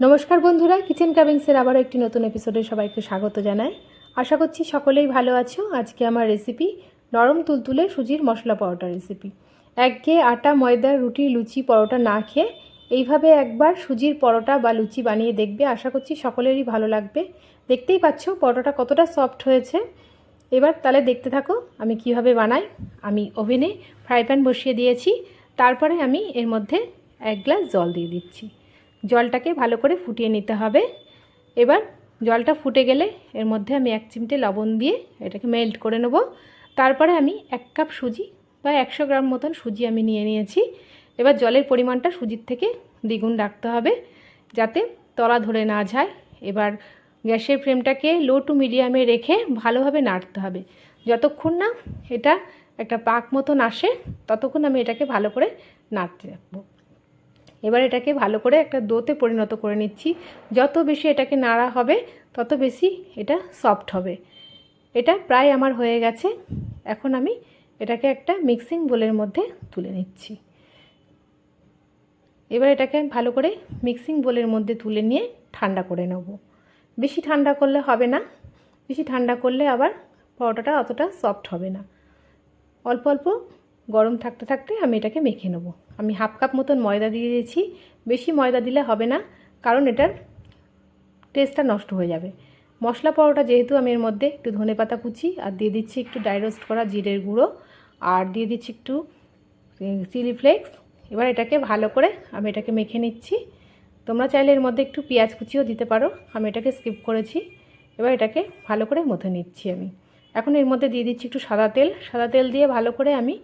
নমস্কার বন্ধুরা কিচেন কাবিংসের আবারও একটি নতুন এপিসোডে সবাইকে স্বাগত জানাই। আশা করছি সকলেই ভালো আছো। আজকে আমার রেসিপি নরম তুলতুলে সুজির মশলা পরোটা রেসিপি একঘেয়ে আটা, ময়দা, রুটি, লুচি পরোটা না খেয়ে এইভাবে একবার সুজির পরোটা বা লুচি বানিয়ে দেখবে। আশা করছি সকলেরই ভালো লাগবে। দেখতেই পাচ্ছ পরোটাটা কতটা সফট হয়েছে। এবার তাহলে দেখতে থাকো আমি কীভাবে বানাই। আমি ওভেনে ফ্রাই প্যান বসিয়ে দিয়েছি। তারপরে আমি এর মধ্যে এক গ্লাস জল দিয়ে দিচ্ছি। জলটাকে ভালো করে ফুটিয়ে নিতে হবে। এবার জলটা ফুটে গেলে এর মধ্যে আমি এক চিমটে লবণ দিয়ে এটাকে মেল্ট করে নেব। তারপরে আমি এক কাপ সুজি বা একশো গ্রাম মতন সুজি আমি নিয়ে নিয়েছি। এবার জলের পরিমাণটা সুজির থেকে দ্বিগুণ রাখতে হবে যাতে তলা ধরে না যায়। এবার গ্যাসের ফ্লেমটাকে লো টু মিডিয়ামে রেখে ভালোভাবে নাড়তে হবে। যতক্ষণ না এটা একটা পাক মতন আসে, ততক্ষণ আমি এটাকে ভালো করে নাড়তে রাখব এবার এটাকে ভালো করে একটা দোতে পরিণত করে নিচ্ছি। যত বেশি এটাকে নাড়া হবে, তত বেশি এটা সফট হবে। এটা প্রায় আমার হয়ে গেছে। এখন আমি এটাকে একটা মিক্সিং বোলের মধ্যে তুলে নিচ্ছি। এবার এটাকে ভালো করে মিক্সিং বোলের মধ্যে তুলে নিয়ে ঠান্ডা করে নেব। বেশি ঠান্ডা করলে হবে না। বেশি ঠান্ডা করলে আবার পরোটাটা অতটা সফট হবে না। অল্প অল্প গরম থাকতে থাকতে আমি এটাকে মেখে নেব। আমি হাফ কাপ মতন ময়দা দিয়ে দিয়েছি। বেশি ময়দা দিলে হবে না, কারণ এটার টেস্টটা নষ্ট হয়ে যাবে। মশলা পরোটা যেহেতু আমি এর মধ্যে একটু ধনে পাতা কুচি আর দিয়ে দিচ্ছি একটু ড্রাই রোস্ট করা জিরের গুঁড়ো আর দিয়ে দিচ্ছি একটু চিলি ফ্লেক্স এবার এটাকে ভালো করে আমি এটাকে মেখে নিচ্ছি। তোমরা চাইলে এর মধ্যে একটু পেঁয়াজ কুচিও দিতে পারো। আমি এটাকে স্কিপ করেছি। এবার এটাকে ভালো করে মথে নিচ্ছি আমি। এখন এর মধ্যে দিয়ে দিচ্ছি একটু সাদা তেল। সাদা তেল দিয়ে ভালো করে আমি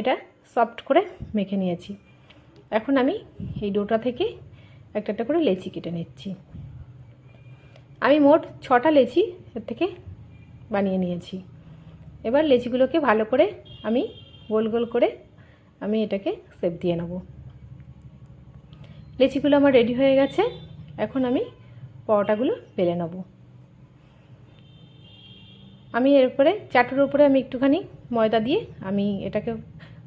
এটা সফট করে মেখে নিয়েছি। এখন আমি এই ডোটা থেকে একটা একটা করে লেচি কেটে নিচ্ছি। আমি মোট ছটা লেচি এর থেকে বানিয়ে নিয়েছি। এবার লেচিগুলোকে ভালো করে আমি গোল গোল করে আমি এটাকে সেপ দিয়ে নেব। লেচিগুলো আমার রেডি হয়ে গেছে। এখন আমি পরোটাগুলো বেলে নেব। আমি এরপরে চাটুর উপরে আমি একটুখানি ময়দা দিয়ে আমি এটাকে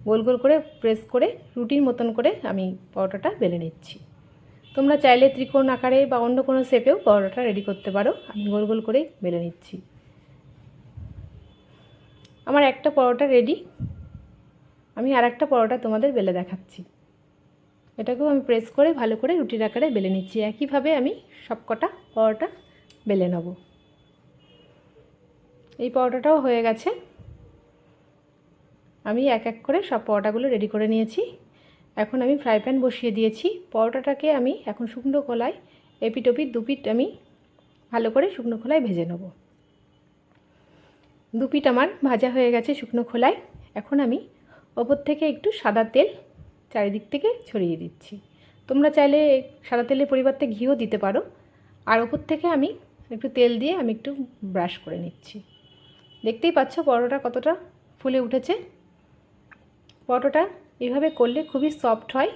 গোল গোল করে প্রেস করে রুটির মতন করে আমি পরোটাটা বেলে নিচ্ছি। তোমরা চাইলে ত্রিকোণ আকারে বা অন্য কোনো শেপেও পরোটাটা রেডি করতে পারো। আমি গোল গোল করে বেলে নিচ্ছি। আমার একটা পরোটা রেডি আমি আর একটা পরোটা তোমাদের বেলে দেখাচ্ছি। এটাকেও আমি প্রেস করে ভালো করে রুটির আকারে বেলে নিচ্ছি। একইভাবে আমি সবকটা পরোটা বেলে নেব। এই পরোটাটাও হয়ে গেছে। আমি এক এক করে সব পরোটাগুলো রেডি করে নিয়েছি। এখন আমি ফ্রাই প্যান বসিয়ে দিয়েছি। পরোটাটাকে আমি এখন শুকনো কলায় এপিট ওপিট দুপিট আমি ভালো করে শুকনো খোলায় ভেজে নেব। দুপিট আমার ভাজা হয়ে গেছে শুকনো খোলায়। এখন আমি ওপর থেকে একটু সাদা তেল চারিদিক থেকে ছড়িয়ে দিচ্ছি। তোমরা চাইলে সাদা তেলের পরিবর্তে ঘিও দিতে পারো। আর ওপর থেকে আমি একটু তেল দিয়ে আমি একটু ব্রাশ করে নিচ্ছি। দেখতেই পাচ্ছ পরোটা কতটা ফুলে উঠেছে। পরোটা এভাবে করলে খুবই সফট হয়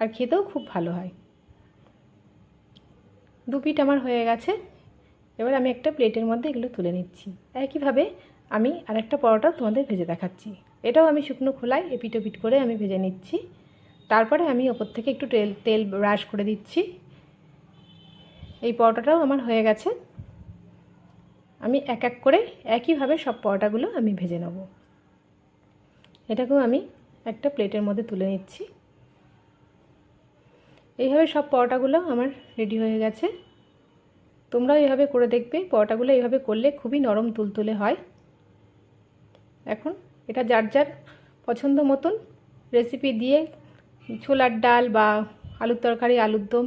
আর খেতেও খুব ভালো হয়। দু পিঠ আমার হয়ে গেছে। এবার আমি একটা প্লেটের মধ্যে এগুলো তুলে নিচ্ছি। একইভাবে আমি আরেকটা পরোটা তোমাদের ভেজে দেখাচ্ছি। এটাও আমি শুকনো খোলায় এপিট ওপিট করে আমি ভেজে নিচ্ছি। তারপরে আমি ওপর থেকে একটু তেল তেল ব্রাশ করে দিচ্ছি। এই পরোটাটাও আমার হয়ে গেছে। আমি এক এক করে একইভাবে সব পরোটাগুলো আমি ভেজে নেব। এটাকেও আমি একটা প্লেটের মধ্যে তুলে নিচ্ছি। এইভাবে সব পরোটাগুলো আমার রেডি হয়ে গেছে। তোমরাও এইভাবে করে দেখবে, পরোটাগুলো এইভাবে করলে খুবই নরম তুলতুলে হয়। এখন এটা যার যার পছন্দ মতন রেসিপি দিয়ে ছোলার ডাল বা আলুর তরকারি, আলুর দম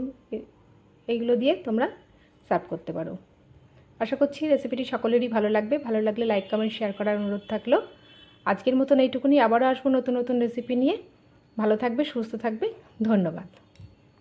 এইগুলো দিয়ে তোমরা সার্ভ করতে পারো। আশা করছি রেসিপিটি সকলেরই ভালো লাগবে। ভালো লাগলে লাইক কমেন্ট শেয়ার করার অনুরোধ থাকল। আজকের মতন এইটুকুনি। আবারও আসব নতুন নতুন রেসিপি নিয়ে। ভালো থাকবে সুস্থ থাকবে। ধন্যবাদ।